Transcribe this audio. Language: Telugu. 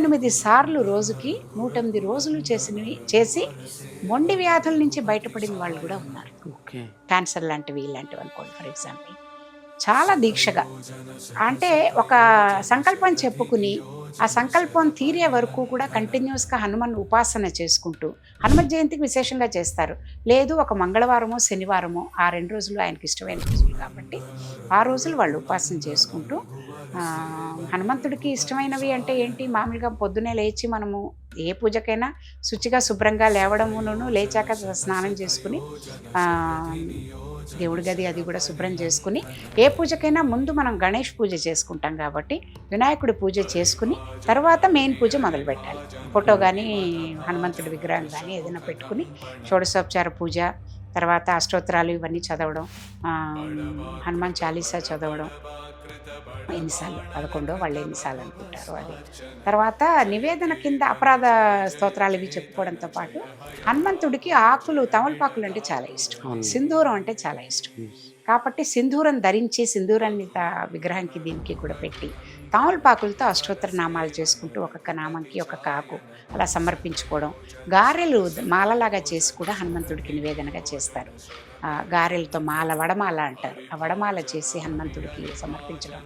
ఎనిమిది సార్లు రోజుకి నూట ఎనిమిది రోజులు చేసినవి చేసి మొండి వ్యాధుల నుంచి బయటపడిన వాళ్ళు కూడా ఉన్నారు. క్యాన్సర్ లాంటివి ఇలాంటివి అనుకోండి ఫర్ ఎగ్జాంపుల్. చాలా దీక్షగా. అంటే ఒక సంకల్పం చెప్పుకుని ఆ సంకల్పం తీరే వరకు కూడా కంటిన్యూస్గా హనుమాన్ ఉపాసన చేసుకుంటూ హనుమత్ జయంతికి విశేషంగా చేస్తారు. లేదు ఒక మంగళవారమో శనివారమో ఆ రెండు రోజులు ఆయనకి ఇష్టమైన రోజులు కాబట్టి ఆ రోజులు వాళ్ళు ఉపాసన చేసుకుంటూ హనుమంతుడికి ఇష్టమైనవి అంటే ఏంటి? మామూలుగా పొద్దునే లేచి మనము ఏ పూజకైనా శుచిగా శుభ్రంగా లేవడమును లేచాక స్నానం చేసుకుని దేవుడి గది అది కూడా శుభ్రం చేసుకుని ఏ పూజకైనా ముందు మనం గణేష్ పూజ చేసుకుంటాం కాబట్టి వినాయకుడి పూజ చేసుకుని తర్వాత మెయిన్ పూజ మొదలు పెట్టాలి. ఫోటో కానీ హనుమంతుడి విగ్రహం కానీ ఏదైనా పెట్టుకుని షోడశోపచార పూజ తర్వాత అష్టోత్తరాలు ఇవన్నీ చదవడం హనుమాన్ చాలీసా చదవడం ఎన్నిసార్లు పదకొండో వాళ్ళు ఎన్నిసార్లు అనుకుంటారు అది. తర్వాత నివేదన కింద అపరాధ స్తోత్రాలు ఇవి చెప్పుకోవడంతో పాటు హనుమంతుడికి ఆకులు తమలపాకులు అంటే చాలా ఇష్టం. సింధూరం అంటే చాలా ఇష్టం. కాబట్టి సింధూరం ధరించి సింధూరాన్ని విగ్రహానికి దీనికి కూడా పెట్టి తామలపాకులతో అష్టోత్తర నామాలు చేసుకుంటూ ఒక్కొక్క నామంకి ఒక్కొక్క ఆకు అలా సమర్పించుకోవడం. గారెలు మాలలాగా చేసి కూడా హనుమంతుడికి నివేదనగా చేస్తారు. గారెలతో మాల వడమాల అంటారు. ఆ వడమాల చేసి హనుమంతుడికి సమర్పించడం